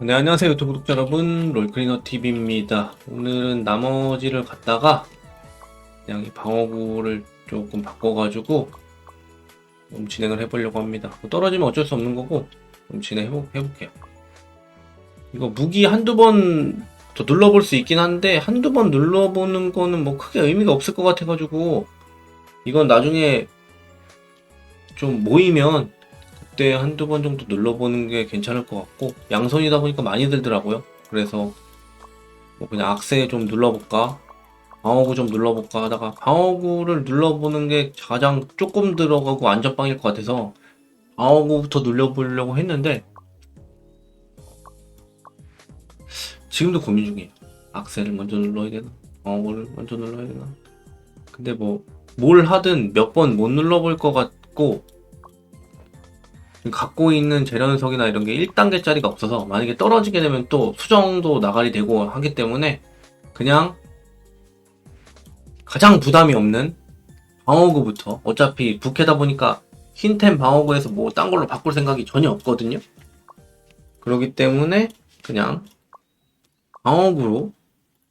네, 안녕하세요. 유튜브 구독자 여러분. 롤클리너 TV입니다. 오늘은 나머지를 갖다가 그냥 이 방어구를 조금 바꿔가지고 좀 진행을 해보려고 합니다. 뭐 떨어지면 어쩔 수 없는 거고 좀 진행해볼게요. 이거 무기 한두 번 더 눌러볼 수 있긴 한데 한두 번 눌러보는 거는 뭐 크게 의미가 없을 것 같아가지고 이건 나중에 좀 모이면 그때 한두 번 정도 눌러보는 게 괜찮을 것 같고 양손이다 보니까 많이 들더라고요. 그래서 뭐 그냥 악세 좀 눌러볼까? 방어구 좀 눌러볼까 하다가 방어구를 눌러보는 게 가장 조금 들어가고 안전빵일 것 같아서 방어구부터 눌러보려고 했는데 지금도 고민 중이에요. 악세를 먼저 눌러야 되나? 방어구를 먼저 눌러야 되나? 근데 뭐 뭘 하든 몇 번 못 눌러볼 것 같고 갖고 있는 재련석이나 이런 게 1단계짜리가 없어서 만약에 떨어지게 되면 또 수정도 나가리 되고 하기 때문에 그냥 가장 부담이 없는 방어구부터 어차피 부캐다 보니까 흰템 방어구에서 뭐 딴 걸로 바꿀 생각이 전혀 없거든요. 그렇기 때문에 그냥 방어구로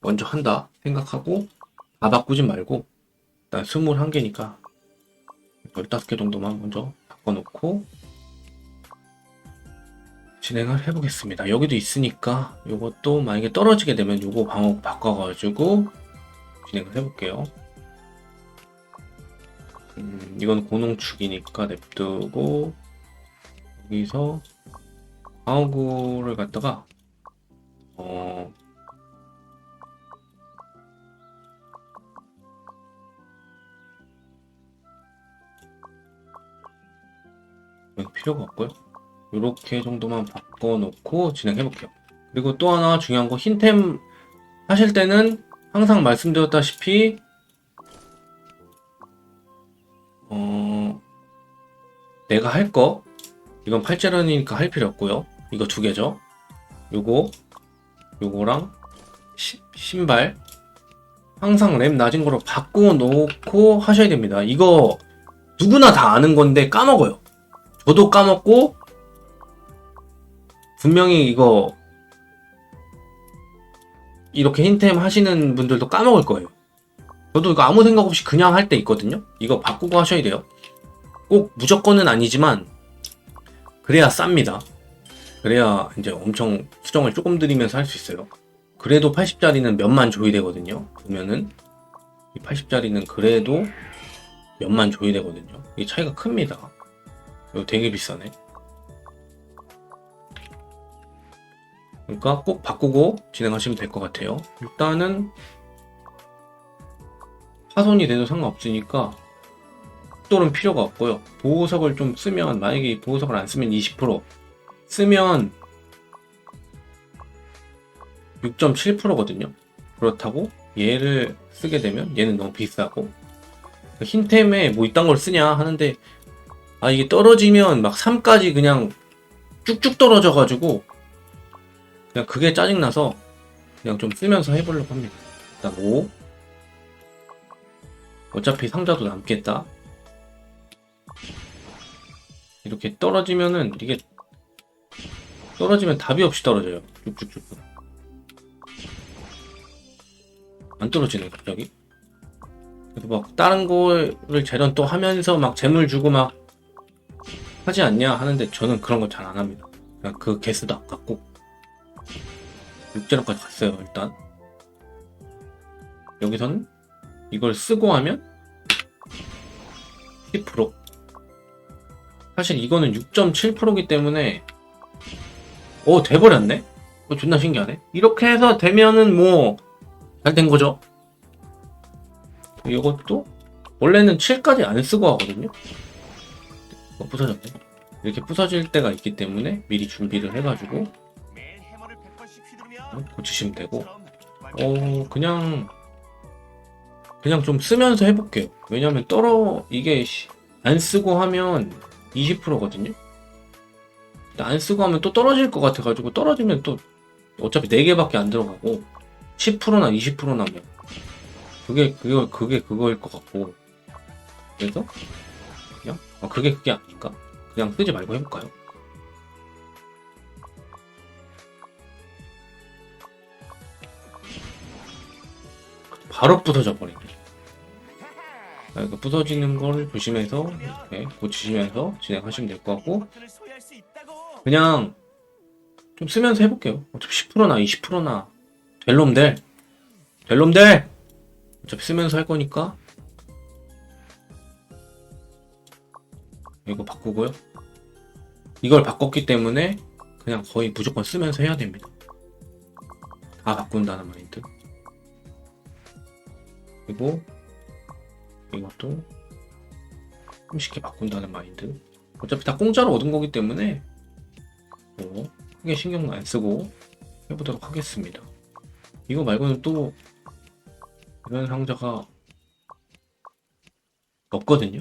먼저 한다 생각하고 다 바꾸진 말고 일단 21개니까 15개 정도만 먼저 바꿔놓고 진행을 해보겠습니다. 여기도 있으니까 이것도 만약에 떨어지게 되면 이거 방어 바꿔가지고 진행을 해볼게요. 음, 이건 고농축이니까 냅두고 여기서 방어구를 갖다가 어 필요가 없고요. 이렇게 정도만 바꿔놓고 진행해볼게요. 그리고 또 하나 중요한 거 흰템 하실 때는 항상 말씀드렸다시피 어 내가 할 거 이건 팔자런이니까 할 필요 없고요. 이거 두 개죠. 요거 요거랑 시- 신발 항상 램 낮은 거로 바꿔 놓고 하셔야 됩니다. 이거 누구나 다 아는 건데 까먹어요. 저도 까먹고 분명히 이거 이렇게 흰템 하시는 분들도 까먹을 거예요. 저도 이거 아무 생각 없이 그냥 할 때 있거든요. 이거 바꾸고 하셔야 돼요. 꼭 무조건은 아니지만 그래야 쌉니다. 그래야 이제 엄청 수정을 조금 들이면서 할 수 있어요. 그래도 80짜리는 몇만 줘야 되거든요. 보면은 이 80짜리는 그래도 몇만 줘야 되거든요. 이 차이가 큽니다. 이거 되게 비싸네. 그러니까 꼭 바꾸고 진행하시면 될 것 같아요. 일단은 파손이 돼도 상관없으니까 흑돌은 필요가 없고요. 보호석을 좀 쓰면 만약에 이 보호석을 안 쓰면 20% 쓰면 6.7%거든요. 그렇다고 얘를 쓰게 되면 얘는 너무 비싸고 흰템에 뭐 이딴 걸 쓰냐 하는데 아 이게 떨어지면 막 3까지 그냥 쭉쭉 떨어져가지고 그냥 그게 짜증나서 그냥 좀 쓰면서 해보려고 합니다. 일단 5 어차피 상자도 남겠다. 이렇게 떨어지면은 이게 떨어지면 답이 없이 떨어져요. 쭉쭉쭉. 안 떨어지네 갑자기. 그래서 막 다른 거를 재련 또 하면서 막 재물 주고 막 하지 않냐 하는데 저는 그런 거 잘 안 합니다. 그냥 그 개수도 아깝고 6제로까지 갔어요 일단. 여기서는 이걸 쓰고 하면 10% 사실 이거는 6.7%기 때문에 오 돼버렸네? 어, 존나 신기하네. 이렇게 해서 되면은 뭐 잘 된 거죠. 이것도 원래는 7까지 안 쓰고 하거든요. 어, 부서졌네. 이렇게 부서질 때가 있기 때문에 미리 준비를 해가지고. 어, 고치시면 되고. 어 그냥 그냥 좀 쓰면서 해볼게요. 왜냐면 떨어 이게 씨, 안 쓰고 하면 20%거든요? 안 쓰고 하면 또 떨어질 것 같아가지고 떨어지면 또 어차피 4개밖에 안 들어가고 10%나 20% 나면 그게 그거 그게 그거일 것 같고. 그래서? 그냥? 아 그게 그게 아닌가 그냥 쓰지 말고 해볼까요? 바로 부서져 버리네. 아, 이거 부서지는 걸 조심해서 이렇게 고치시면서 진행하시면 될 것 같고 그냥 좀 쓰면서 해볼게요. 어차피 10%나 20%나 될 놈들 될 놈들 어차피 쓰면서 할 거니까 이거 바꾸고요. 이걸 바꿨기 때문에 그냥 거의 무조건 쓰면서 해야 됩니다. 다 바꾼다는 마인드. 그리고 이것도 쉽게 바꾼다는 마인드. 어차피 다 공짜로 얻은 거기 때문에 뭐 크게 신경 안 쓰고 해보도록 하겠습니다. 이거 말고는 또 이런 상자가 없거든요.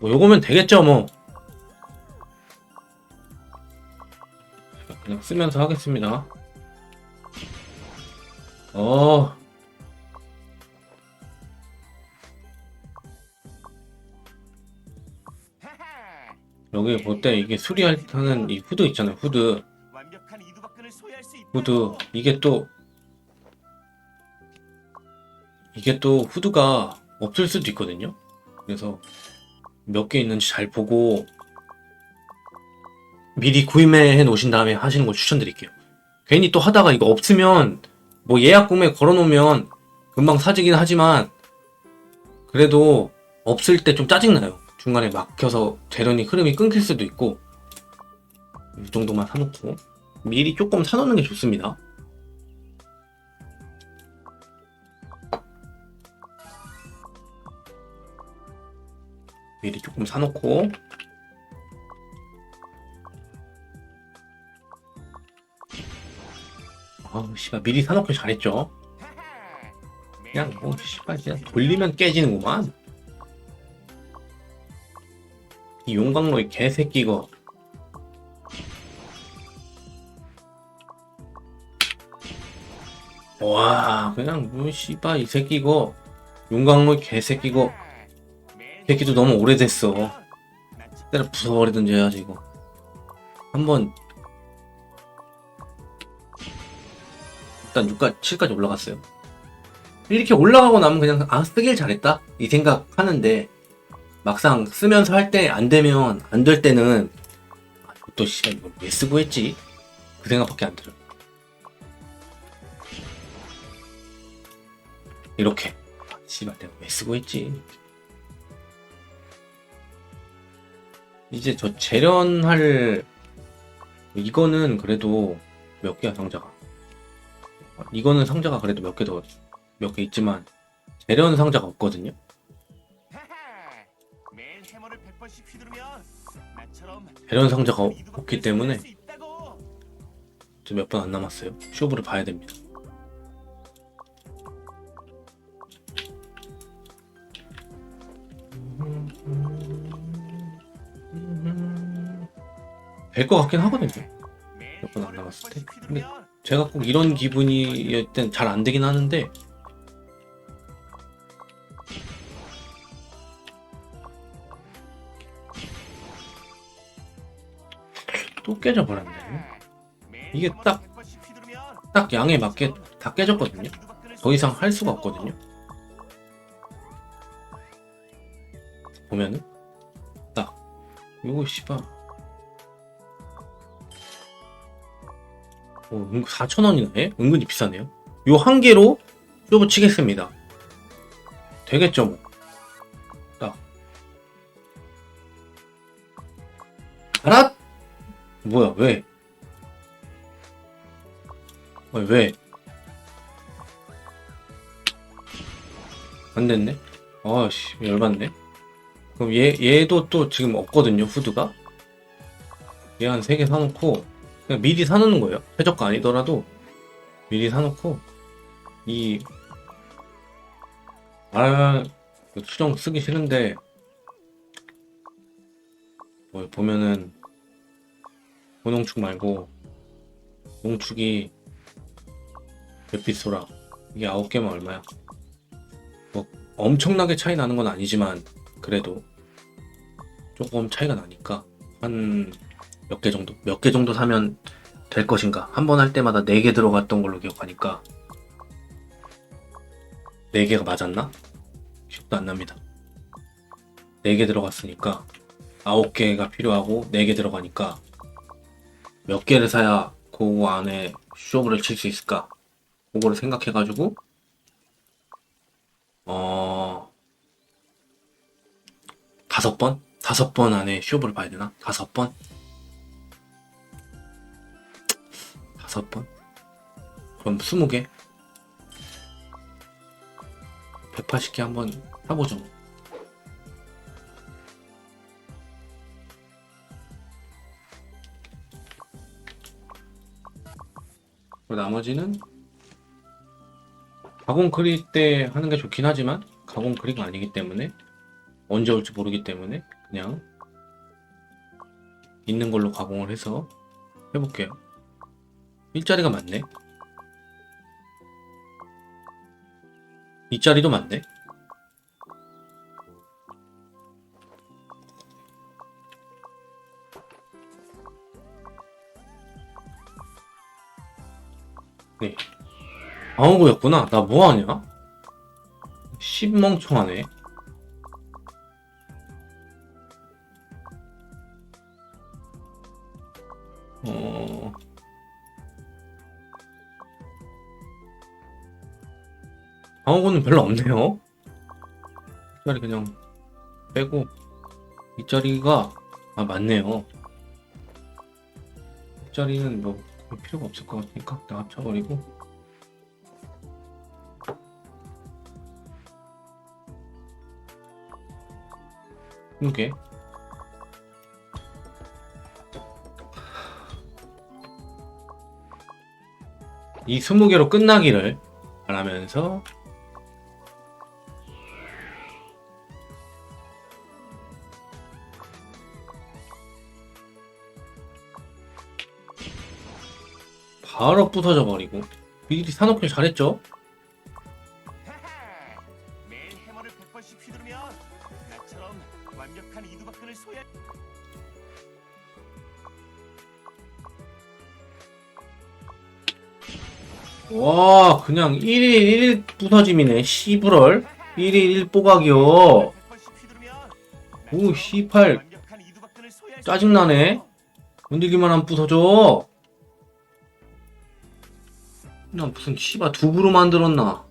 뭐 요거면 되겠죠 뭐. 그냥 쓰면서 하겠습니다. 어. 여기 볼 때 이게 수리하는 이 후드 있잖아요 후드. 후드. 이게 또 이게 또 후드가 없을 수도 있거든요. 그래서 몇 개 있는지 잘 보고 미리 구입해 놓으신 다음에 하시는 걸 추천드릴게요. 괜히 또 하다가 이거 없으면 뭐 예약 구매 걸어 놓으면 금방 사지긴 하지만 그래도 없을 때 좀 짜증나요. 중간에 막혀서 재련이 흐름이 끊길 수도 있고 이 정도만 사놓고 미리 조금 사놓는 게 좋습니다. 미리 조금 사놓고. 아우 씨발 미리 사놓고 잘했죠? 그냥 뭐 씨발 그냥 돌리면 깨지는구만. 이 용광로의 개새끼 이거. 와 그냥 뭐 씨발 이 새끼 이거. 용광로의 개새끼 이거 새끼도 너무 오래됐어. 때려 부숴버리든지 해야지 이거. 한번. 일단 6까 7까지 올라갔어요. 이렇게 올라가고 나면 그냥 아 쓰길 잘했다? 이 생각 하는데 막상 쓰면서 할 때 안 되면 안 될 때는 아, 또 씨발 이거 왜 쓰고 했지? 그 생각밖에 안 들어요. 이렇게. 아, 씨발 내가 왜 쓰고 했지 이제 저 재련할 이거는 그래도 몇 개야 상자가? 이거는 상자가 그래도 몇 개 더 몇 개 있지만 재련 상자가 없거든요? 매일 해머를 100번씩 휘두르면 나처럼 재련 상자가 없기 때문에. 몇 번 안 남았어요? 쇼부를 봐야 됩니다 될 것 같긴 하거든요. 몇 번안 해머를 남았을 100번씩 때? 근데 제가 꼭 이런 기분이 땐 잘 안 되긴 하는데. 또 깨져버렸네. 이게 딱- 100번씩 휘두르면 딱 양에 맞게 다 깨졌거든요. 더 이상 할 수가 없거든요. 보면은 딱 요거 씨발 어, 4,000원이나 해? 은근히 비싸네요 요 한 개로 쇼부 치겠습니다 되겠죠 뭐 딱. 알았? 뭐야 왜? 아니, 왜? 안 됐네? 아씨, 열받네. 그럼 얘, 얘도 또 지금 없거든요, 후드가? 얘 한 3개 사놓고, 그냥 미리 사놓는 거예요. 최저가 아니더라도, 미리 사놓고, 이, 아, 그 수정 쓰기 싫은데, 뭐, 보면은, 고농축 말고, 농축이 웹비소라 이게 9개면 얼마야? 뭐 엄청나게 차이 나는 건 아니지만 그래도 조금 차이가 나니까 한 몇 개 정도 몇 개 정도 사면 될 것인가 한 번 할 때마다 4개 들어갔던 걸로 기억하니까 4개가 맞았나? 기억도 안 납니다 4개 들어갔으니까 9개가 필요하고 4개 들어가니까 몇 개를 사야 그거 안에 쇼부를 칠 수 있을까 그거를 생각해가지고 어 다섯 번? 다섯 번 안에 쇼부를 봐야 되나? 다섯 번? 다섯 번? 그럼 스무 개? 180개 한번 해보죠. 나머지는 가공 그릴 때 하는 게 좋긴 하지만 가공 그리가 아니기 때문에 언제 올지 모르기 때문에 그냥 있는 걸로 가공을 해서 해볼게요. 일자리가 맞네. 이자리도 맞네. 네. 방어구였구나. 나 뭐하냐? 씹멍청하네. 방어구는 별로 없네요. 이 자리 그냥 빼고 이 자리가 아 맞네요. 이 자리는 뭐 필요가 없을 것 같으니까 다 합쳐버리고 이게 이 20개로 끝나기를 바라면서 바로 부서져 버리고 미리 사놓길 잘했죠? 하하. 매일 해머를 100번씩 휘두르면 나처럼 완벽한 이두박근을 소유할 와 그냥 1일 1일 부서짐이네 씨부럴 1일 1 뽀각이요 100번씩 휘두르면 오, 나처럼 씨팔. 완벽한 이두박근을 소유할 수 짜증나네. 있어. 건들기만 하면 부서져 나 무슨 씨바 두부로 만들었나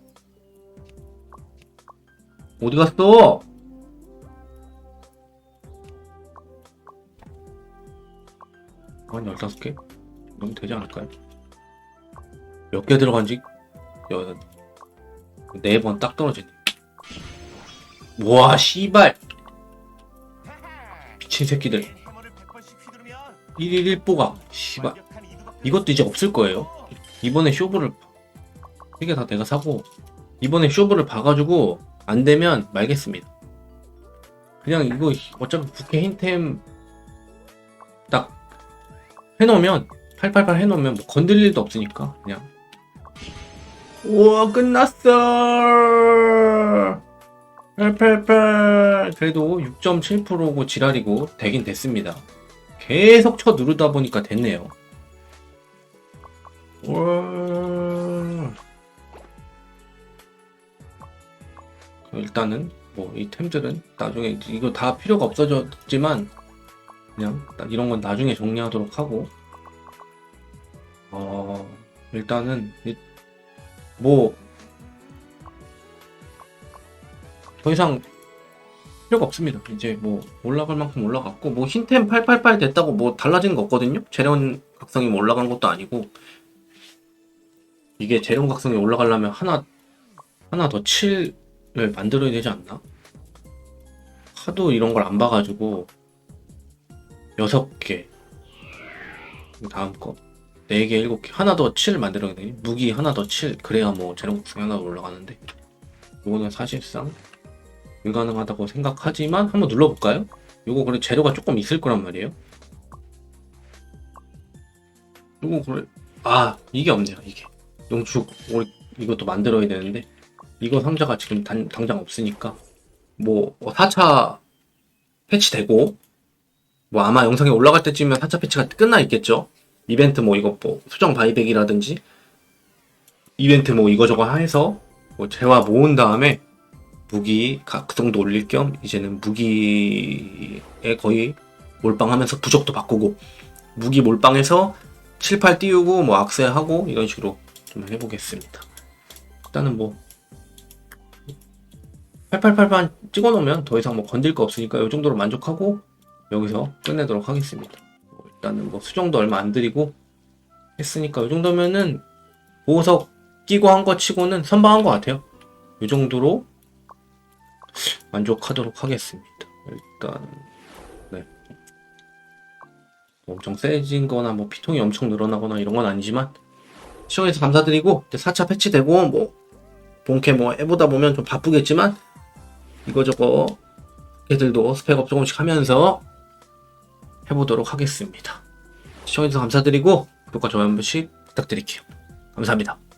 어디 갔어? 한 15개? 너무 되지 않을까요? 몇 개 들어간지 네번 딱 떨어지네 와 씨발. 미친 새끼들 매일 해머를 100번씩 휘두르면 1일 1뽀가 씨발 이것도 이제 없을 거예요. 이번에 쇼부를 세 개 다 내가 사고 이번에 쇼부를 봐가지고 안 되면 말겠습니다. 그냥 이거 어차피 부캐 흰템 딱 해놓으면 888 해놓으면 뭐 건들 일도 없으니까 그냥 우와 끝났어 888 그래도 6.7%고 지랄이고 되긴 됐습니다. 계속 쳐 누르다 보니까 됐네요. 와. 그 일단은 뭐 이 템들은 나중에 이거 다 필요가 없어졌지만 그냥 나- 이런 건 나중에 정리하도록 하고 어 일단은 이- 뭐더 이상 필요가 없습니다. 이제 뭐 올라갈 만큼 올라갔고 뭐 흰템 888 됐다고 뭐 달라지는 거 없거든요. 재련 각성이 뭐 올라간 것도 아니고 이게 각성이 올라가려면 하나 하나 더 7을 만들어야 되지 않나? 하도 이런 걸 안 봐가지고 6개. 다음 거. 4개 7개. 하나 더 7을 만들어야 되니 무기 하나 더 7 그래야 뭐 각성이 하나 더 올라가는데. 이거는 사실상 불가능하다고 생각하지만 한번 눌러볼까요? 요거 그래 재료가 조금 있을 거란 말이에요. 요거 그래 아 이게 없네요 이게 용축 우리 이것도 만들어야 되는데 이거 상자가 지금 단, 당장 없으니까 뭐 4차 패치되고 뭐 아마 영상이 올라갈 때쯤이면 4차 패치가 끝나 있겠죠. 이벤트 뭐 이거 뭐 수정 바이백이라든지 이벤트 뭐 이거저거 해서 뭐 재화 모은 다음에 무기 각성도 올릴 겸 이제는 무기에 거의 몰빵하면서 부적도 바꾸고 무기 몰빵해서 7, 8 띄우고 뭐 악세하고 이런 식으로 좀 해보겠습니다. 일단은 뭐 888만 찍어 놓으면 더 이상 뭐 건들 거 없으니까 이 정도로 만족하고 여기서 끝내도록 하겠습니다. 뭐 일단은 뭐 수정도 얼마 안 들이고 했으니까 이 정도면은 보호석 끼고 한 거 치고는 선방한 것 같아요. 이 정도로 만족하도록 하겠습니다. 일단 네. 뭐 엄청 세진 거나 뭐 피통이 엄청 늘어나거나 이런 건 아니지만 시청해주셔서 감사드리고 이제 4차 패치되고 뭐 본캐 뭐 해보다 보면 좀 바쁘겠지만 이거저거 애들도 스펙업 조금씩 하면서 해보도록 하겠습니다. 시청해주셔서 감사드리고 구독과 좋아요 한 번씩 부탁드릴게요. 감사합니다.